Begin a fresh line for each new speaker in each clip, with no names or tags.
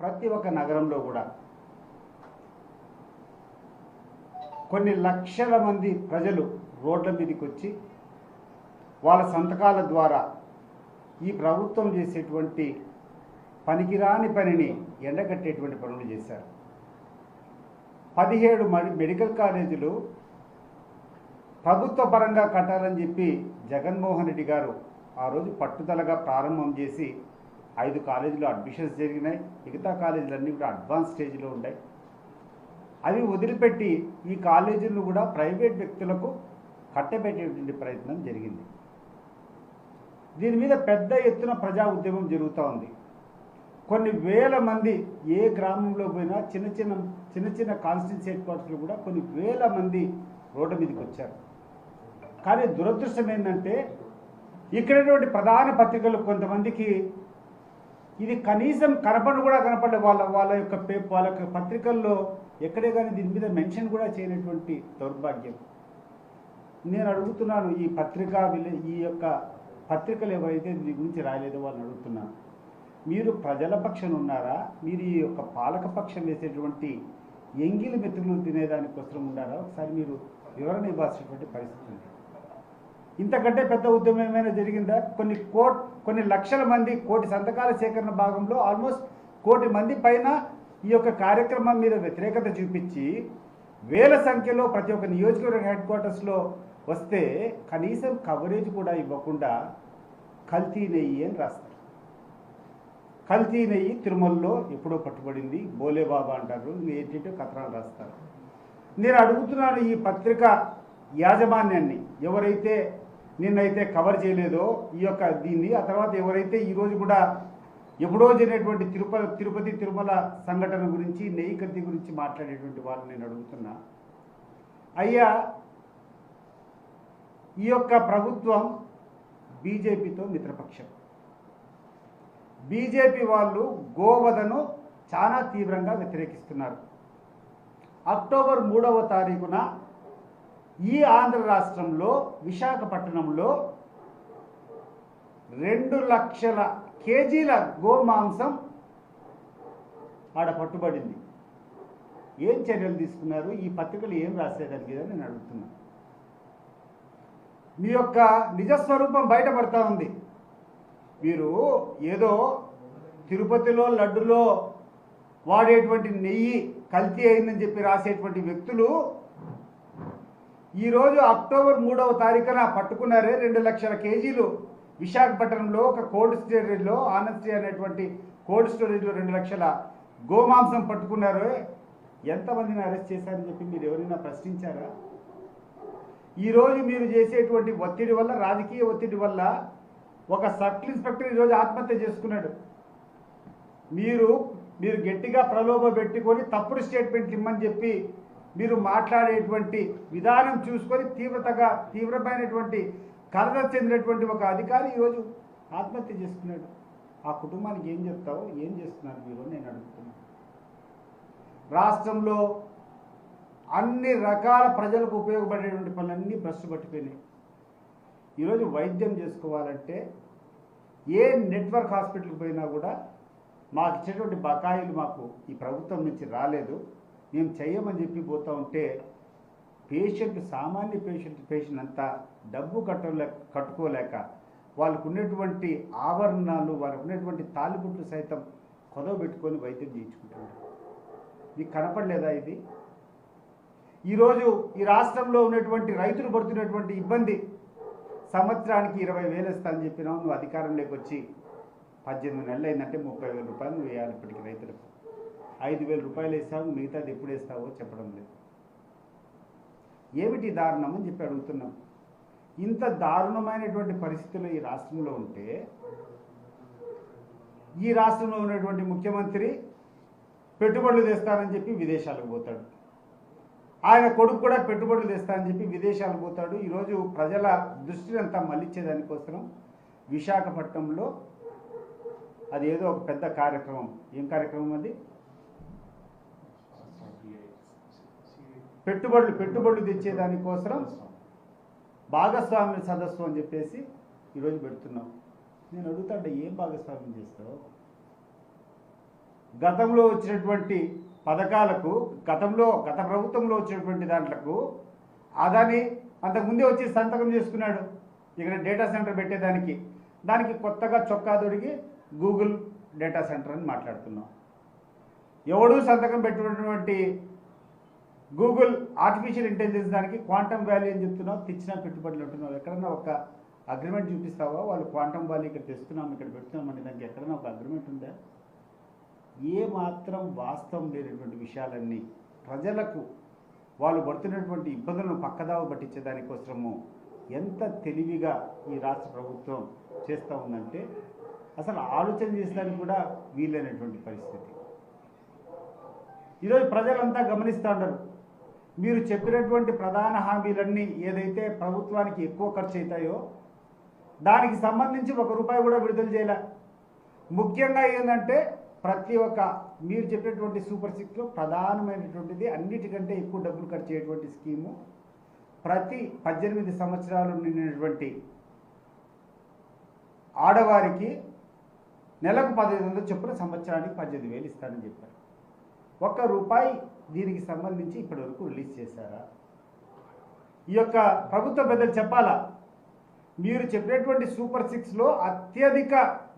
ప్రతి ఒక్క నగరంలో కూడా కొన్ని లక్షల మంది ప్రజలు రోడ్ల మీదకి వచ్చి వాళ్ళ సంతకాల ద్వారా ఈ ప్రభుత్వం చేసేటువంటి పనికిరాని పనిని ఎండగట్టేటువంటి పనులు చేశారు. పదిహేడు మెడికల్ కాలేజీలు ప్రభుత్వ పరంగా కట్టాలని చెప్పి జగన్మోహన్ రెడ్డి గారు ఆ రోజు పట్టుదలగా ప్రారంభం చేసి ఐదు కాలేజీలో అడ్మిషన్స్ జరిగినాయి మిగతా కాలేజీలన్నీ కూడా అడ్వాన్స్ స్టేజ్లో ఉన్నాయి. అవి వదిలిపెట్టి ఈ కాలేజీలను కూడా ప్రైవేట్ వ్యక్తులకు కట్టబెట్టేటువంటి ప్రయత్నం జరిగింది. దీని మీద పెద్ద ఎత్తున ప్రజా ఉద్యమం జరుగుతూ ఉంది. కొన్ని వేల మంది ఏ గ్రామంలో పోయినా చిన్న చిన్న చిన్న చిన్న కాన్స్టిట్యూన్సీ హెడ్ క్వార్టర్స్లో కూడా కొన్ని వేల మంది రోడ్డు మీదకి వచ్చారు. కానీ దురదృష్టం ఏంటంటే ఇక్కడటువంటి ప్రధాన పత్రికలు కొంతమందికి ఇది కనీసం కనపడి కూడా కనపడే వాళ్ళ వాళ్ళ యొక్క పే వాళ్ళ యొక్క పత్రికల్లో ఎక్కడే కానీ దీని మీద మెన్షన్ కూడా చేయనటువంటి దౌర్భాగ్యం. నేను అడుగుతున్నాను ఈ పత్రికా విలే ఈ యొక్క పత్రికలు ఎవరైతే దీని గురించి రాయలేదో వాళ్ళని అడుగుతున్నాను. మీరు ప్రజల పక్షం ఉన్నారా? మీరు ఈ యొక్క పాలక పక్షం వేసేటువంటి ఎంగిలి మెతుకులు తినేదానికోసం ఉన్నారా? ఒకసారి మీరు వివరణ ఇవ్వాల్సినటువంటి పరిస్థితి ఉంది. ఇంతకంటే పెద్ద ఉద్యమం ఏమైనా జరిగిందా? కొన్ని కోట్ కొన్ని లక్షల మంది కోటి సంతకాల సేకరణ భాగంలో ఆల్మోస్ట్ కోటి మంది పైన ఈ యొక్క కార్యక్రమం మీద వ్యతిరేకత చూపించి వేల సంఖ్యలో ప్రతి ఒక్క నియోజకవర్గ హెడ్ క్వార్టర్స్లో వస్తే కనీసం కవరేజ్ కూడా ఇవ్వకుండా కల్తీ నెయ్యి అని రాస్తారు. కల్తీ నెయ్యి తిరుమలలో ఎప్పుడో పట్టుబడింది. బోలేబాబా అంటారు. ఏంటంటే కథనాలు రాస్తారు నేను అడుగుతున్నాను ఈ పత్రిక యాజమాన్యాన్ని. ఎవరైతే నిన్నైతే కవర్ చేయలేదో ఈ యొక్క దీన్ని ఆ తర్వాత ఎవరైతే ఈరోజు కూడా ఎప్పుడో జరిగినటువంటి తిరుపతి తిరుపతి తిరుమల సంఘటన గురించి నెయ్యి కత్తి గురించి మాట్లాడేటువంటి వాళ్ళని నేను అడుగుతున్నా. అయ్యా ఈ యొక్క ప్రభుత్వం బీజేపీతో మిత్రపక్షం. బీజేపీ వాళ్ళు గోవధను చాలా తీవ్రంగా వ్యతిరేకిస్తున్నారు. అక్టోబర్ మూడవ తారీఖున ఈ ఆంధ్ర రాష్ట్రంలో విశాఖపట్నంలో రెండు లక్షల కేజీల గోమాంసం ఆడ పట్టుబడింది. ఏం చర్యలు తీసుకున్నారు? ఈ పత్రికలు ఏం రాసేదానికి నేను అడుగుతున్నా. మీ యొక్క నిజస్వరూపం బయటపడతా ఉంది. మీరు ఏదో తిరుపతిలో లడ్డులో వాడేటువంటి నెయ్యి కల్తీ అయిందని చెప్పి రాసేటువంటి వ్యక్తులు ఈరోజు అక్టోబర్ మూడవ తారీఖున పట్టుకున్నారే రెండు లక్షల కేజీలు విశాఖపట్నంలో ఒక కోల్డ్ స్టోరేజ్లో ఆనస్టీ అనేటువంటి కోల్డ్ స్టోరేజ్లో రెండు లక్షల గోమాంసం పట్టుకున్నారు. ఎంతమందిని అరెస్ట్ చేశారని చెప్పి మీరు ఎవరైనా ప్రశ్నించారా? ఈరోజు మీరు చేసేటువంటి ఒత్తిడి వల్ల రాజకీయ ఒత్తిడి వల్ల ఒక సర్కిల్ ఇన్స్పెక్టర్ ఈరోజు ఆత్మహత్య చేసుకున్నాడు. మీరు మీరు గట్టిగా ప్రలోభ పెట్టుకొని తప్పుడు స్టేట్మెంట్లు ఇమ్మని చెప్పి మీరు మాట్లాడేటువంటి విధానం చూసుకొని తీవ్రతగా తీవ్రమైనటువంటి కలత చెందినటువంటి ఒక అధికారి ఈరోజు ఆత్మహత్య చేసుకున్నాడు. ఆ కుటుంబానికి ఏం చెప్తావో ఏం చేస్తున్నారు మీరు నేను అడుగుతున్నాను. రాష్ట్రంలో అన్ని రకాల ప్రజలకు ఉపయోగపడేటువంటి పనులన్నీ భ్రష్టు పట్టిపోయినాయి. ఈరోజు వైద్యం చేసుకోవాలంటే ఏ నెట్వర్క్ హాస్పిటల్కి పోయినా కూడా మాకు ఇచ్చేటువంటి బకాయిలు మాకు ఈ ప్రభుత్వం నుంచి రాలేదు. మేము చెయ్యమని చెప్పి పోతూ ఉంటే పేషెంట్ సామాన్య పేషెంట్ పేషెంట్ అంతా డబ్బు కట్టలే కట్టుకోలేక వాళ్ళకు ఉన్నటువంటి ఆభరణాలు వాళ్ళకు ఉన్నటువంటి తాలిబుట్లు సైతం కొదవ పెట్టుకొని వైద్యం చేయించుకుంటున్నారు. మీకు కనపడలేదా ఇది? ఈరోజు ఈ రాష్ట్రంలో ఉన్నటువంటి రైతులు పడుతున్నటువంటి ఇబ్బంది సంవత్సరానికి ఇరవై వేలు ఇస్తానని చెప్పినావు నువ్వు అధికారంలోకి వచ్చి పద్దెనిమిది నెలలు అయిందంటే ముప్పై వేల రూపాయలు నువ్వు వేయాలి ఇప్పటికి రైతులకు. ఐదు వేల రూపాయలు వేసావు మిగతాది ఎప్పుడు వేస్తావో చెప్పడం లేదు. ఏమిటి దారుణం అని చెప్పి అడుగుతున్నాం. ఇంత దారుణమైనటువంటి పరిస్థితులు ఈ రాష్ట్రంలో ఉంటే ఈ రాష్ట్రంలో ఉన్నటువంటి ముఖ్యమంత్రి పెట్టుబడులు తెస్తానని చెప్పి విదేశాలకు పోతాడు. ఆయన కొడుకు కూడా పెట్టుబడులు తెస్తానని చెప్పి విదేశాలకు పోతాడు. ఈరోజు ప్రజల దృష్టిని అంతా మళ్ళించేదానికోసం విశాఖపట్నంలో అది ఏదో ఒక పెద్ద కార్యక్రమం. ఏం కార్యక్రమం అది? పెట్టుబడులు పెట్టుబడులు తెచ్చేదానికోసం భాగస్వామ్య సదస్సు అని చెప్పేసి ఈరోజు పెడుతున్నాం. నేను అడుగుతాంటే ఏం భాగస్వామ్యం చేస్తావు? గతంలో వచ్చినటువంటి పథకాలకు గతంలో గత ప్రభుత్వంలో వచ్చినటువంటి దాంట్లకు అదాని అంతకుముందే వచ్చి సంతకం చేసుకున్నాడు. ఇక్కడ డేటా సెంటర్ పెట్టేదానికి. దానికి కొత్తగా చొక్కా దొరికి గూగుల్ డేటా సెంటర్ అని మాట్లాడుతున్నాం. ఎవడూ సంతకం పెట్టినటువంటి గూగుల్ ఆర్టిఫిషియల్ ఇంటెలిజెన్స్ దానికి క్వాంటమ్ వ్యాలీ అని చెప్తున్నావు తెచ్చిన పెట్టుబడులు అంటున్నావు. ఎక్కడన్నా ఒక అగ్రిమెంట్ చూపిస్తావా? వాళ్ళు క్వాంటమ్ వ్యాలీ ఇక్కడ తెస్తున్నాం ఇక్కడ పెడుతున్నాం దానికి ఎక్కడన్నా ఒక అగ్రిమెంట్ ఉందా? ఏ మాత్రం వాస్తవం లేనటువంటి విషయాలన్నీ ప్రజలకు వాళ్ళు పడుతున్నటువంటి ఇబ్బందులను పక్కదావ పట్టించే దానికోసము ఎంత తెలివిగా ఈ రాష్ట్ర ప్రభుత్వం చేస్తూ ఉందంటే అసలు ఆలోచన చేసేదానికి కూడా వీలైనటువంటి పరిస్థితి. ఈరోజు ప్రజలంతా గమనిస్తూ ఉంటారు మీరు చెప్పినటువంటి ప్రధాన హామీలన్నీ ఏదైతే ప్రభుత్వానికి ఎక్కువ ఖర్చు అవుతాయో దానికి సంబంధించి ఒక రూపాయి కూడా విడుదల చేయలే. ముఖ్యంగా ఏంటంటే ప్రతి ఒక్క మీరు చెప్పినటువంటి సూపర్ సిక్స్లో ప్రధానమైనటువంటిది అన్నిటికంటే ఎక్కువ డబ్బులు ఖర్చు అయ్యేటువంటి స్కీము. ప్రతి పద్దెనిమిది సంవత్సరాలు నిండినటువంటి ఆడవారికి నెలకు పదిహేను వందలు చొప్పున సంవత్సరానికి పద్దెనిమిది వేలు ఇస్తానని చెప్పారు. ఒక్క రూపాయి దీనికి సంబంధించి ఇప్పటి వరకు రిలీజ్ చేశారా? ఈ యొక్క ప్రభుత్వ పెద్దలు చెప్పాలా? మీరు చెప్పినటువంటి సూపర్ సిక్స్లో అత్యధిక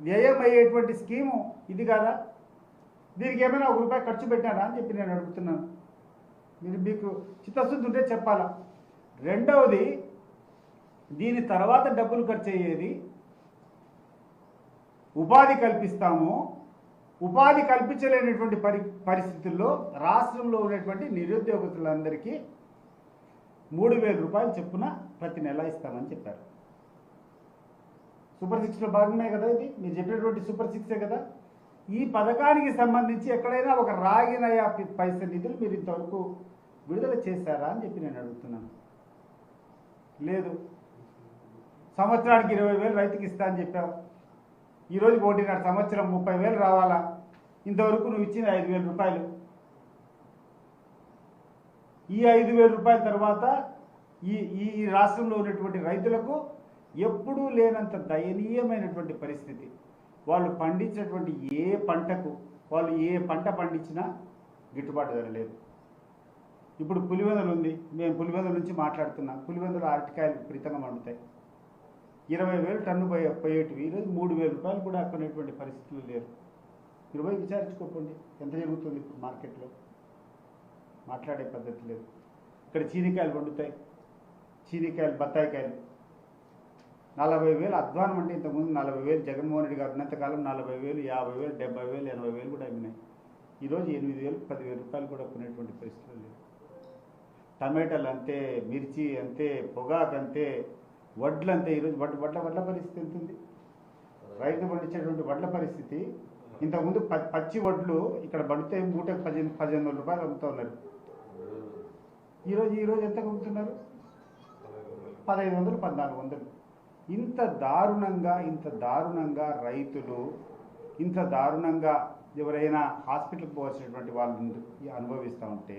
వ్యయం అయ్యేటువంటి స్కీము ఇది కాదా? దీనికి ఏమైనా ఒక రూపాయి ఖర్చు పెట్టారా అని చెప్పి నేను అడుగుతున్నాను. మీరు మీకు చిత్తశుద్ధి ఉంటే చెప్పాలా? రెండవది దీని తర్వాత డబ్బులు ఖర్చు అయ్యేది ఉపాధి కల్పిస్తాము ఉపాధి కల్పించలేనటువంటి పరి పరిస్థితుల్లో రాష్ట్రంలో ఉన్నటువంటి నిరుద్యోగస్తులందరికీ మూడు వేల రూపాయలు చొప్పున ప్రతి నెల ఇస్తామని చెప్పారు. సూపర్ సిక్స్లో భాగమే కదా ఇది? మీరు చెప్పినటువంటి సూపర్ సిక్సే కదా? ఈ పథకానికి సంబంధించి ఎక్కడైనా ఒక రాగినయా పైస నిధులు మీరు ఇంతవరకు విడుదల చేశారా అని చెప్పి నేను అడుగుతున్నాను. లేదు. సంవత్సరానికి ఇరవై వేలు రైతుకి ఇస్తా అని చెప్పావు. ఈరోజు ఒకటిన్నర సంవత్సరం ముప్పై వేలు రావాలా? ఇంతవరకు నువ్వు ఇచ్చిన ఐదు వేల రూపాయలు. ఈ ఐదు వేల రూపాయల తర్వాత ఈ ఈ రాష్ట్రంలో ఉన్నటువంటి రైతులకు ఎప్పుడూ లేనంత దయనీయమైనటువంటి పరిస్థితి. వాళ్ళు పండించినటువంటి ఏ పంటకు వాళ్ళు ఏ పంట పండించినా గిట్టుబాటు ధర లేదు. ఇప్పుడు పులివెందులు ఉంది. మేము పులివెందుల నుంచి మాట్లాడుతున్నాం. పులివెందులు అరటికాయలు ప్రీతంగా మండుతాయి ఇరవై వేలు టన్ను పోయే పోయేటివి. ఈరోజు మూడు వేల రూపాయలు కూడా కొనేటువంటి పరిస్థితులు లేరు మీరు పోయి విచారించుకోకండి. ఎంత జరుగుతుంది ఇప్పుడు మార్కెట్లో? మాట్లాడే పద్ధతి లేదు. ఇక్కడ చీనికాయలు పండుతాయి చీనికాయలు బత్తాయికాయలు. నలభై వేలు అధ్వానం అంటే ఇంతకుముందు నలభై వేలు జగన్మోహన్ రెడ్డి గారు ఉన్నంతకాలం నలభై వేలు యాభై వేలు డెబ్బై వేలు ఎనభై వేలు కూడా అయినాయి ఈరోజు ఎనిమిది వేలు పదివేలు రూపాయలు కూడా కొనేటువంటి పరిస్థితులు లేవు. టమాటాలు అంతే మిర్చి అంతే పొగాకు అంతే వడ్లు అంతే ఈరోజు వడ్ల వడ్ల వడ్ల పరిస్థితి ఎంత ఉంది రైతు పండించేటువంటి వడ్ల పరిస్థితి ఇంతకుముందు పచ్చి వడ్లు ఇక్కడ పడితే మూటకు పదిహేను పదిహేను వందల రూపాయలు అమ్ముతూ ఉన్నారు. ఈరోజు ఈరోజు ఎంత అమ్ముతున్నారు? పదహైదు వందలు పద్నాలుగు వందలు. ఇంత దారుణంగా ఇంత దారుణంగా రైతులు ఇంత దారుణంగా ఎవరైనా హాస్పిటల్కి పోవాల్సినటువంటి వాళ్ళు అనుభవిస్తూ ఉంటే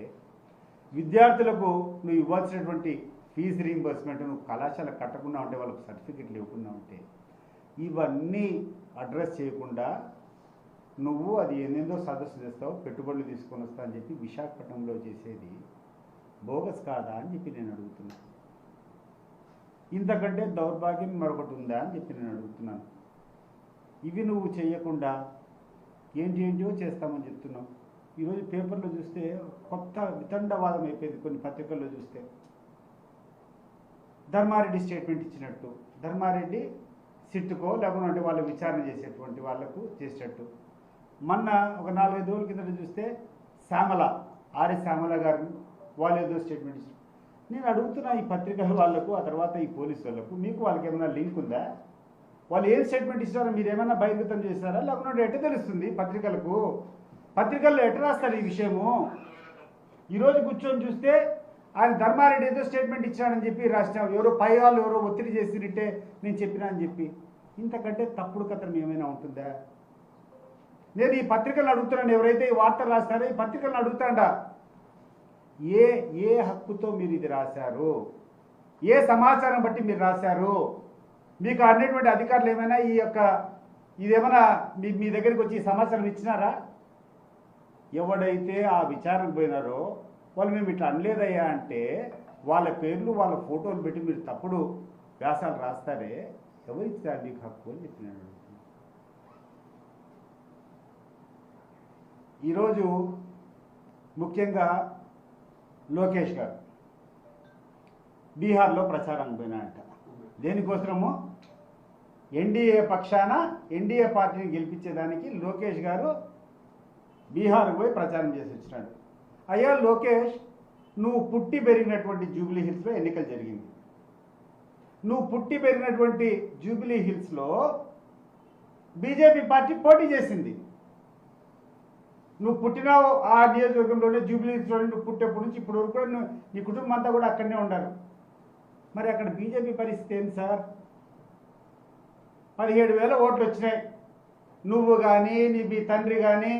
విద్యార్థులకు నువ్వు ఇవ్వాల్సినటువంటి ఫీజు రీంబర్స్మెంట్ నువ్వు కళాశాల కట్టకుండా ఉంటే వాళ్ళకి సర్టిఫికెట్లు ఇవ్వకుండా ఉంటే ఇవన్నీ అడ్రస్ చేయకుండా నువ్వు అది ఎన్నెందో సదస్సు చేస్తావు పెట్టుబడులు తీసుకొని వస్తా అని చెప్పి విశాఖపట్నంలో చేసేది బోగస్ కాదా అని చెప్పి నేను అడుగుతున్నాను ఇంతకంటే దౌర్భాగ్యం మరొకటి ఉందా అని చెప్పి నేను అడుగుతున్నాను. ఇవి నువ్వు చేయకుండా ఏంటి ఏంటియో చేస్తామని చెప్తున్నావు. ఈరోజు పేపర్లో చూస్తే కొత్త వితండవాదం అయిపోయింది కొన్ని పత్రికల్లో చూస్తే. ధర్మారెడ్డి స్టేట్మెంట్ ఇచ్చినట్టు. ధర్మారెడ్డి సిట్టుకో లేకుంటే వాళ్ళు విచారణ చేసేటువంటి వాళ్ళకు చేసేటట్టు మొన్న ఒక నాలుగైదు రోజుల కిందట చూస్తే శ్యామల ఆర్య శ్యామల గారు వాళ్ళు ఏదో స్టేట్మెంట్ ఇచ్చారు. నేను అడుగుతున్నా ఈ పత్రికల వాళ్ళకు ఆ తర్వాత ఈ పోలీసు వాళ్ళకు మీకు వాళ్ళకి ఏమైనా లింక్ ఉందా? వాళ్ళు ఏం స్టేట్మెంట్ ఇస్తారో మీరు ఏమైనా బహిర్గతం చేస్తారా లేకుండా ఎట్ట తెలుస్తుంది పత్రికలకు? పత్రికల్లో ఎట్ట రాస్తారు ఈ విషయము? ఈరోజు కూర్చొని చూస్తే ఆయన ధర్మారెడ్డి ఏదో స్టేట్మెంట్ ఇచ్చాడని చెప్పి రాష్ట్రం ఎవరో పై వాళ్ళు ఎవరో ఒత్తిడి చేసినట్టే నేను చెప్పినా అని చెప్పి. ఇంతకంటే తప్పుడు కథనం ఏమైనా ఉంటుందా? నేను ఈ పత్రికలను అడుగుతున్నాను ఎవరైతే ఈ వార్తలు రాస్తారో ఈ పత్రికలను అడుగుతాడా. ఏ ఏ హక్కుతో మీరు ఇది రాశారు? ఏ సమాచారం బట్టి మీరు రాశారు? మీకు అన్నటువంటి అధికారులు ఏమైనా ఈ యొక్క ఇదేమైనా మీ మీ దగ్గరికి వచ్చి ఈ సమాచారం ఇచ్చినారా? ఎవడైతే ఆ విచారణకు పోయినారో వాళ్ళు మేము ఇట్లా అనలేదయ్యా అంటే వాళ్ళ పేర్లు వాళ్ళ ఫోటోలు పెట్టి మీరు తప్పుడు వ్యాసాలు రాస్తారే? ఎవరిచ్చారు మీకు హక్కు అని చెప్పినాడు ఈరోజు ముఖ్యంగా లోకేష్ గారు బీహార్లో ప్రచారం పోయినారంట. దేనికోసము ఎన్డీఏ పక్షాన ఎన్డీఏ పార్టీని గెలిపించేదానికి లోకేష్ గారు బీహార్కు పోయి ప్రచారం చేసి వచ్చినాడు. అయ్యా లోకేష్ నువ్వు పుట్టి పెరిగినటువంటి జూబ్లీ హిల్స్లో ఎన్నికలు జరిగింది. నువ్వు పుట్టి పెరిగినటువంటి జూబ్లీ హిల్స్లో బీజేపీ పార్టీ పోటీ చేసింది. నువ్వు పుట్టినావు ఆ నియోజకవర్గంలోనే జూబ్లీ హిల్స్లోనే నువ్వు పుట్టేప్పటి నుంచి ఇప్పుడు వరకు కూడా నువ్వు నీ కుటుంబం అంతా కూడా అక్కడనే ఉండాలి. మరి అక్కడ బీజేపీ పరిస్థితి ఏంటి సార్? పదిహేడు వేల ఓట్లు వచ్చినాయి. నువ్వు కానీ నీ మీ తండ్రి కానీ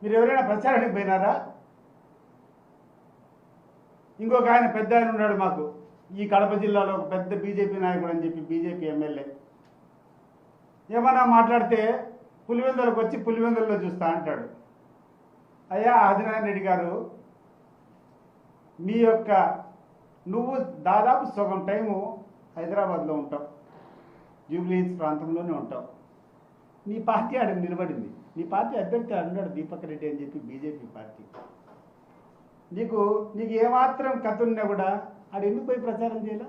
మీరు ఎవరైనా ప్రచారానికి పోయినారా? ఇంకొక ఆయన పెద్ద ఆయన ఉన్నాడు మాకు. ఈ కడప జిల్లాలో ఒక పెద్ద బీజేపీ నాయకుడు అని చెప్పి బీజేపీ ఎమ్మెల్యే. ఏమన్నా మాట్లాడితే పులివెందులకు వచ్చి పులివెందుల్లో చూస్తా అంటాడు. అయ్యా ఆదినారాయణ రెడ్డి గారు మీ యొక్క నువ్వు దాదాపు సగం టైము హైదరాబాద్లో ఉంటావు. జూబ్లీ ప్రాంతంలోనే ఉంటావు. నీ పార్టీ ఆడ నిలబడింది. నీ పార్టీ అభ్యర్థి అన్నాడు దీపక్ రెడ్డి అని చెప్పి బీజేపీ పార్టీ. నీకు నీకు ఏమాత్రం కథ ఉన్నా కూడా ఆడ ఎందుకు పోయి ప్రచారం చేయాల?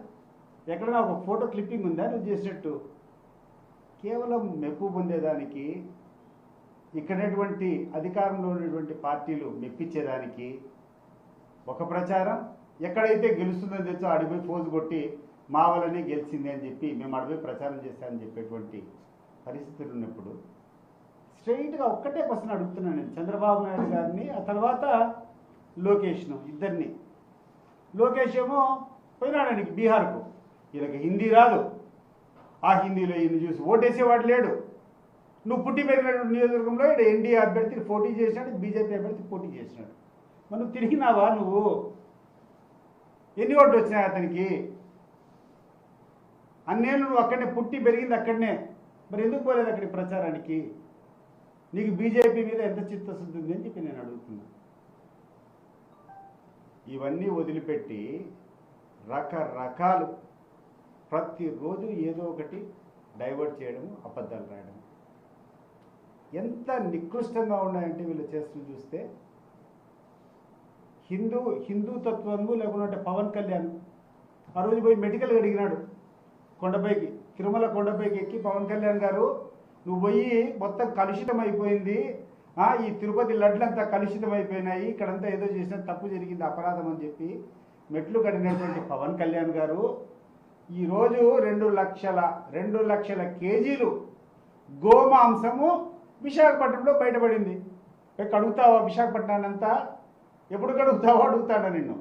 ఎక్కడైనా ఒక ఫోటో క్లిప్పింగ్ ఉందా నువ్వు చేసినట్టు? కేవలం మెప్పు పొందేదానికి ఇక్కడటువంటి అధికారంలో ఉన్నటువంటి పార్టీలు మెప్పించేదానికి ఒక ప్రచారం. ఎక్కడైతే గెలుస్తుందని తెచ్చో అడిపోయి ఫోజు కొట్టి మా వల్లనే గెలిచింది అని చెప్పి మేము అడిపోయి ప్రచారం చేస్తామని చెప్పేటువంటి పరిస్థితులు ఉన్నప్పుడు స్ట్రైట్గా ఒక్కటే క్వశ్చన్ అడుగుతున్నాను నేను. చంద్రబాబు నాయుడు గారిని ఆ తర్వాత లోకేష్ను ఇద్దరిని. లోకేష్ ఏమో పోయినాడానికి బీహార్కు. వీళ్ళకి హిందీ రాదు. ఆ హిందీలో ఈయన చూసి ఓటేసేవాడు లేడు. నువ్వు పుట్టి పెరిగినటువంటి నియోజకవర్గంలో ఇక్కడ ఎన్డీఏ అభ్యర్థి పోటీ చేసినాడు బీజేపీ అభ్యర్థి పోటీ చేసినాడు మరి నువ్వు తిరిగినావా నువ్వు? ఎన్ని ఓట్లు వచ్చినాయి అతనికి? అన్నేళ్ళు నువ్వు అక్కడనే పుట్టి పెరిగింది అక్కడనే. మరి ఎందుకు పోలేదు అక్కడి ప్రచారానికి? నీకు బీజేపీ మీద ఎంత చిత్తశుద్ధి ఉంది అని చెప్పి నేను అడుగుతున్నాను ఇవన్నీ వదిలిపెట్టి రకరకాలు ప్రతిరోజు ఏదో ఒకటి డైవర్ట్ చేయడం అబద్ధాలు రాయడం ఎంత నికృష్టంగా ఉన్నాయంటే వీళ్ళు చేస్తూ చూస్తే హిందూ హిందూ తత్వము లేకుంటే పవన్ కళ్యాణ్ ఆ రోజు పోయి మెడికల్ అడిగినాడు కొండపైకి తిరుమల కొండపైకి ఎక్కి పవన్ కళ్యాణ్ గారు నువ్వు పోయి మొత్తం కలుషితం అయిపోయింది ఈ తిరుపతి లడ్లంతా కలుషితమైపోయినాయి. ఇక్కడంతా ఏదో చేసిన తప్పు జరిగింది అపరాధం అని చెప్పి మెట్లు కడిగినటువంటి పవన్ కళ్యాణ్ గారు. ఈరోజు రెండు లక్షల రెండు లక్షల కేజీలు గోమాంసము విశాఖపట్నంలో బయటపడింది. కడుగుతావా విశాఖపట్నాన్ని అంతా ఎప్పుడు కడుగుతావో అడుగుతాడా నిన్ను?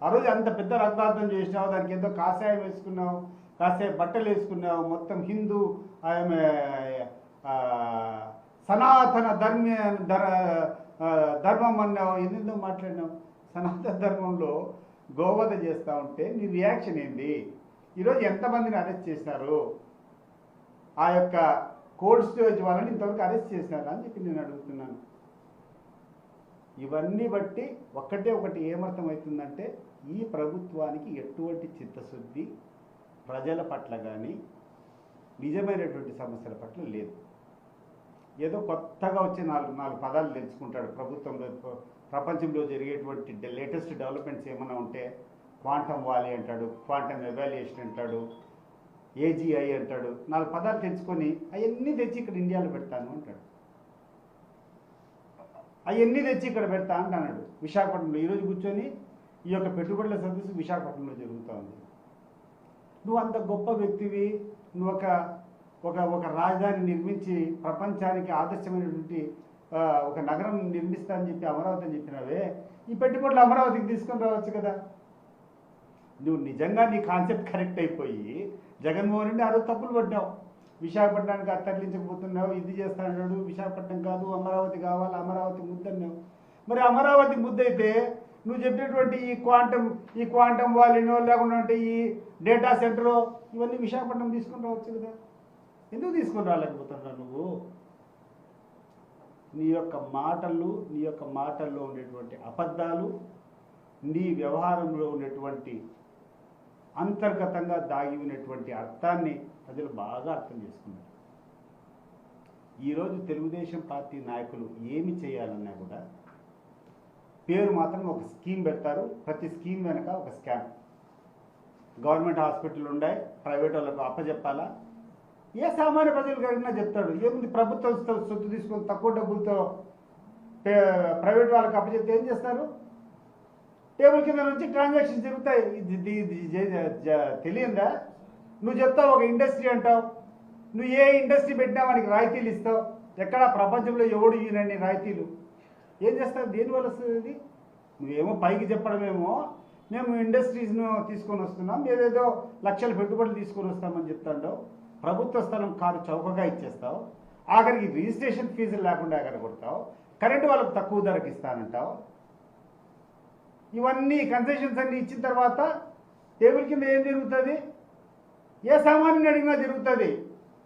ఆ రోజు అంత పెద్ద రక్తార్థం చేసినావు దానికి ఎంతో కాషాయం వేసుకున్నావు కాసేపు బట్టలు వేసుకున్నావు మొత్తం హిందూ ఆమె సనాతన ధర్మ ధర ధర్మం అన్నావు ఎందుకు మాట్లాడినావు? సనాతన ధర్మంలో గోవధ చేస్తూ ఉంటే నీ రియాక్షన్ ఏంది? ఈరోజు ఎంతమందిని అరెస్ట్ చేశారు? ఆ యొక్క కోల్డ్ స్టోరేజ్ వాళ్ళని ఇంతవరకు అరెస్ట్ చేశారు అని చెప్పి నేను అడుగుతున్నాను. ఇవన్నీ బట్టి ఒక్కటే ఒకటి ఏమర్థమవుతుందంటే ఈ ప్రభుత్వానికి ఎటువంటి చిత్తశుద్ధి ప్రజల పట్ల కానీ నిజమైనటువంటి సమస్యల పట్ల లేదు. ఏదో కొత్తగా వచ్చే నాలుగు నాలుగు పదాలు తెలుసుకుంటాడు ప్రభుత్వంలో. ప్రపంచంలో జరిగేటువంటి లేటెస్ట్ డెవలప్మెంట్స్ ఏమైనా ఉంటే క్వాంటమ్ వాలీ అంటాడు క్వాంటమ్ ఎవాల్యుయేషన్ అంటాడు ఏజీఐ అంటాడు. నాలుగు పదాలు తెచ్చుకొని అవన్నీ తెచ్చి ఇక్కడ ఇండియాలో పెడతాను అంటాడు. అవన్నీ తెచ్చి ఇక్కడ పెడతా అంటున్నాడు విశాఖపట్నంలో ఈరోజు కూర్చొని ఈ యొక్క పెట్టుబడుల సదస్సు విశాఖపట్నంలో జరుగుతూ ఉంది. నువ్వు అంత గొప్ప వ్యక్తివి నువ్వు ఒక ఒక ఒక రాజధాని నిర్మించి ప్రపంచానికి ఆదర్శమైనటువంటి ఒక నగరం నిర్మిస్తా అని చెప్పి అమరావతి అని చెప్పినావే. ఈ పెట్టుబడులు అమరావతికి తీసుకొని రావచ్చు కదా. నువ్వు నిజంగా నీ కాన్సెప్ట్ కరెక్ట్ అయిపోయి జగన్మోహన్ రెడ్డి ఆ రోజు తప్పులు పడ్డావు. విశాఖపట్నానికి అత్తరించకపోతున్నావు ఇది చేస్తాడు విశాఖపట్నం కాదు అమరావతి కావాలి అమరావతి ముద్దన్నావు. మరి అమరావతి ముద్దైతే నువ్వు చెప్పినటువంటి ఈ క్వాంటమ్ ఈ క్వాంటమ్ వాలినో లేకుండా ఈ డేటా సెంటర్ ఇవన్నీ విశాఖపట్నం తీసుకుని రావచ్చు కదా. ఎందుకు తీసుకొని రాలేకపోతున్నావు నువ్వు? నీ యొక్క మాటలు నీ యొక్క మాటల్లో ఉండేటువంటి అబద్ధాలు నీ వ్యవహారంలో ఉన్నటువంటి అంతర్గతంగా దాగి ఉన్నటువంటి అర్థాన్ని ప్రజలు బాగా అర్థం చేసుకున్నారు. ఈరోజు తెలుగుదేశం పార్టీ నాయకులు ఏమి చేయాలన్నా కూడా పేరు మాత్రం ఒక స్కీమ్ పెడతారు. ప్రతి స్కీమ్ వెనక ఒక స్కామ్. గవర్నమెంట్ హాస్పిటల్ ఉన్నాయి ప్రైవేట్ వాళ్ళకు అప్పచెప్పాలా ఏ సామాన్య ప్రజలకు అడిగినా చెప్తాడు. ఏముంది ప్రభుత్వం సొత్తు తీసుకొని తక్కువ డబ్బులతో ప్రైవేట్ వాళ్ళకి అప్పచెప్తే ఏం చేస్తారు? టేబుల్ కింద నుంచి ట్రాన్సాక్షన్ జరుగుతాయి. ఇది తెలియందా? నువ్వు చెప్తావు ఒక ఇండస్ట్రీ అంటావు. నువ్వు ఏ ఇండస్ట్రీ పెట్టినా వానికి రాయితీలు ఇస్తావు. ఎక్కడ ప్రపంచంలో ఎవడు ఈయనని రాయితీలు. ఏం చేస్తావు దేనివల్ల వస్తుంది నువ్వేమో పైకి చెప్పడమేమో. మేము ఇండస్ట్రీస్ను తీసుకొని వస్తున్నాం. ఏదేదో లక్షల పెట్టుబడులు తీసుకొని వస్తామని చెప్తాండవు. ప్రభుత్వ స్థలం కారు చౌకగా ఇచ్చేస్తావు ఆఖరికి రిజిస్ట్రేషన్ ఫీజులు లేకుండా ఎక్కడ కొడతావు కరెంటు వాళ్ళకి తక్కువ ధరకు ఇస్తానంటావు. ఇవన్నీ కన్సెషన్స్ అన్నీ ఇచ్చిన తర్వాత టేబుల్ కింద ఏం జరుగుతుంది? ఏ సామాన్యుని అడిగినా జరుగుతుంది.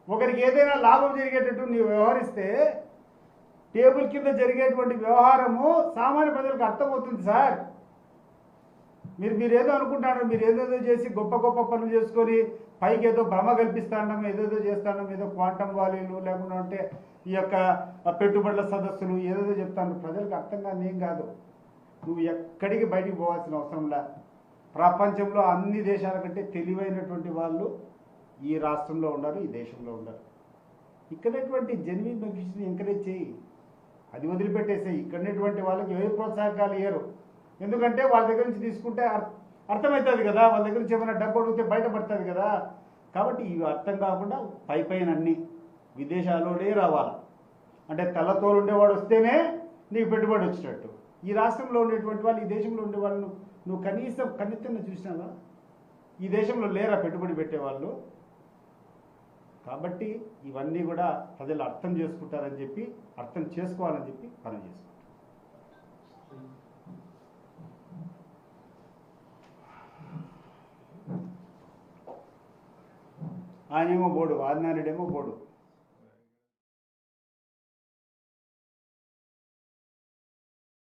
ఒకరికి ఏదైనా లాభం జరిగేటట్టు నీవు వ్యవహరిస్తే టేబుల్ కింద జరిగేటువంటి వ్యవహారము సామాన్య ప్రజలకు అర్థమవుతుంది సార్. మీరు మీరు ఏదో అనుకుంటారు మీరు ఏదేదో చేసి గొప్ప గొప్ప పనులు చేసుకొని పైకి ఏదో భ్రమ కల్పిస్తాండం ఏదేదో చేస్తాండం ఏదో క్వాంటమ్ వాల్యూలు లేకుండా ఉంటే ఈ యొక్క పెట్టుబడుల సదస్సులు ఏదేదో చెప్తాను ప్రజలకు అర్థం కాని ఏం కాదు. నువ్వు ఎక్కడికి బయటికి పోవాల్సిన అవసరంలా ప్రపంచంలో అన్ని దేశాల కంటే తెలివైనటువంటి వాళ్ళు ఈ రాష్ట్రంలో ఉన్నారు ఈ దేశంలో ఉన్నారు ఇక్కడటువంటి జెన్యున్ బెనిఫిట్స్ని ఎంకరేజ్ చేయి. అది వదిలిపెట్టేసేయి. ఇక్కడనేటువంటి వాళ్ళకి ఏ ప్రోత్సాహకాలు ఇయ్యరు. ఎందుకంటే వాళ్ళ దగ్గర నుంచి తీసుకుంటే అర్థమవుతుంది కదా వాళ్ళ దగ్గర నుంచి ఏమైనా డబ్బు అడిగితే బయటపడుతుంది కదా. కాబట్టి ఇవి అర్థం కాకుండా పై పైన అన్ని విదేశాల్లోనే రావాలి. అంటే తెల్లతోలు ఉండేవాడు వస్తేనే నీకు పెట్టుబడి వచ్చినట్టు ఈ రాష్ట్రంలో ఉండేటువంటి వాళ్ళు ఈ దేశంలో ఉండే వాళ్ళను నువ్వు కనీసం కన్నెత్తన్న చూసినావా? ఈ దేశంలో లేరా పెట్టుబడి పెట్టేవాళ్ళు? కాబట్టి ఇవన్నీ కూడా ప్రజలు అర్థం చేసుకుంటారని చెప్పి అర్థం చేసుకోవాలని చెప్పి పని చేస్తాం ఆయనేమో బోడు ఆదినారాయణేమో బోడు.